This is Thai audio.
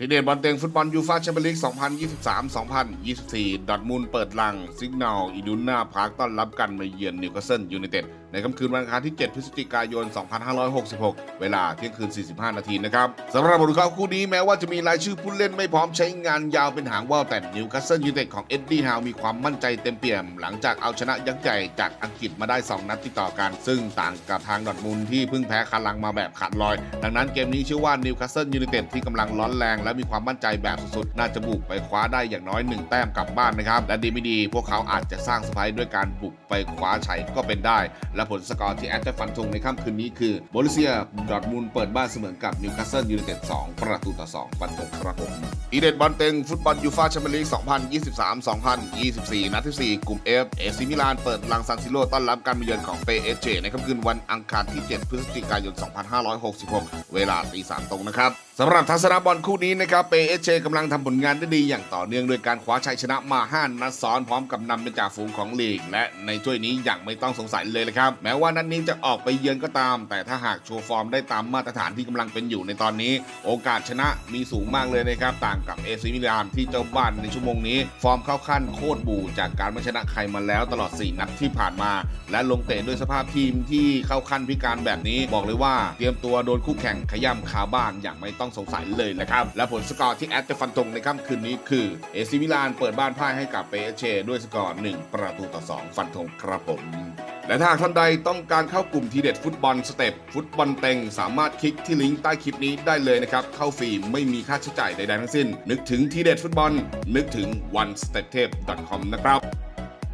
ทีเด็ดบอลเต็งฟุตบอลยูฟ่าแชมเปี้ยนลีก 2023-2024 ดอทมุนด์เปิดลังซิกนลอิดูน่าพาร์คต้อนรับกันมาเยือนนิวคาสเซิลยูไนเต็ดในค่ำคืนวันอังคารที่ 7 พฤศจิกายน 2566 เวลาเที่ยงคืน 45 นาทีนะครับสำหรับบทเขาคู่นี้แม้ว่าจะมีรายชื่อผู้เล่นไม่พร้อมใช้งานยาวเป็นหางว่าวแต่นิวคาสเซิลยูไนเต็ดของเอ็ดดี้ฮาวมีความมั่นใจเต็มเปี่ยม หลังจากเอาชนะยักษ์ใหญ่จากอังกฤษมาได้ 2 นัดติดต่อกัน ซึ่งต่างกับทางดอทมุนด์ที่เพิ่งแพ้คาลังมาแบบขาดลอย ดังนั้นเกมนี้เชื่อว่านิวคาสเซิลยูไนเต็ดที่กำลังร้อนแรงและมีความมั่นใจแบบสุดๆ น่าจะบุกไปคว้าได้อย่างน้อย 1 แต้มกลับบ้านนะครับ และดีไม่ดี พวกเขาอาจจะสร้างสไปร์ด้วยการบุกไปคว้าชัยก็เป็นได้ และผลสกอร์ที่แอดจะฟันธงในค่ำคืนนี้คือโบลิเซียดอร์ทมุนเปิดบ้านเสมอกับนิวคาสเซิลยูไนเต็ด2ประตูต่อ2ฟันธงครับผมอีเด็ดบอลเต็งฟุตบอลยูฟ่าแชมเปี้ยนลีก 2023-2024 นัดที่ 4 กลุ่ม F เอซิมิลานเปิดลังซันซิโร่ต้อนรับการมาเยือนของเปเอเจในค่ำคืนวันอังคารที่ 7 พฤศจิกายน 2566 เวลาตี3ตรงนะครับสำหรับทัศนบอลคู่นี้นะครับเปเอเจกำลังทำผลงานได้ดีอย่างต่อเนื่องโดยการคว้าชัยชนะมา5นัดซ้อนพร้อมกับนำเป็นจ่าฝูงของลีก และในถ้วยนี้อย่างไม่ต้องสงสัยเลยลยครับ แม้ว่านัดนี้จะออกไปเยือนก็ตาม แต่ถ้าหากโชว์ฟอร์มได้ตามมาตรฐานที่กำลังเป็นอยู่ในตอนนี้ โอกาสชนะมีสูงมากเลยนะครับต่างกับเอซิมิลานที่เจ้าบ้านในชั่วโมงนี้ ฟอร์มเข้าขั้นโคตรบูจากการไม่ชนะใครมาแล้วตลอด 4 นัดที่ผ่านมา และลงเตะด้วยสภาพทีมที่เข้าขั้นพิการแบบนี้บอกเลยว่า เตรียมตัวโดนคู่แข่งขย่ำคาบ้านอย่างไม่ต้องสงสัยเลยนะครับและผลสกอร์ที่แอดจะฟันธงในค่ำคืนนี้คือ เอซิมิลานเปิดบ้านพ่ายให้กับเปเชด้วยสกอร์ 1 ประตูต่อ 2 ฟันธงครับผม และถ้าท่านใดต้องการเข้ากลุ่มทีเด็ดฟุตบอลสเต็ปฟุตบอลเต็ง สามารถคลิกที่ลิงก์ใต้คลิปนี้ได้เลยนะครับ เข้าฟรีไม่มีค่าใช้จ่ายใดๆทั้งสิ้น นึกถึงทีเด็ดฟุตบอล นึกถึง one step tape com นะครับ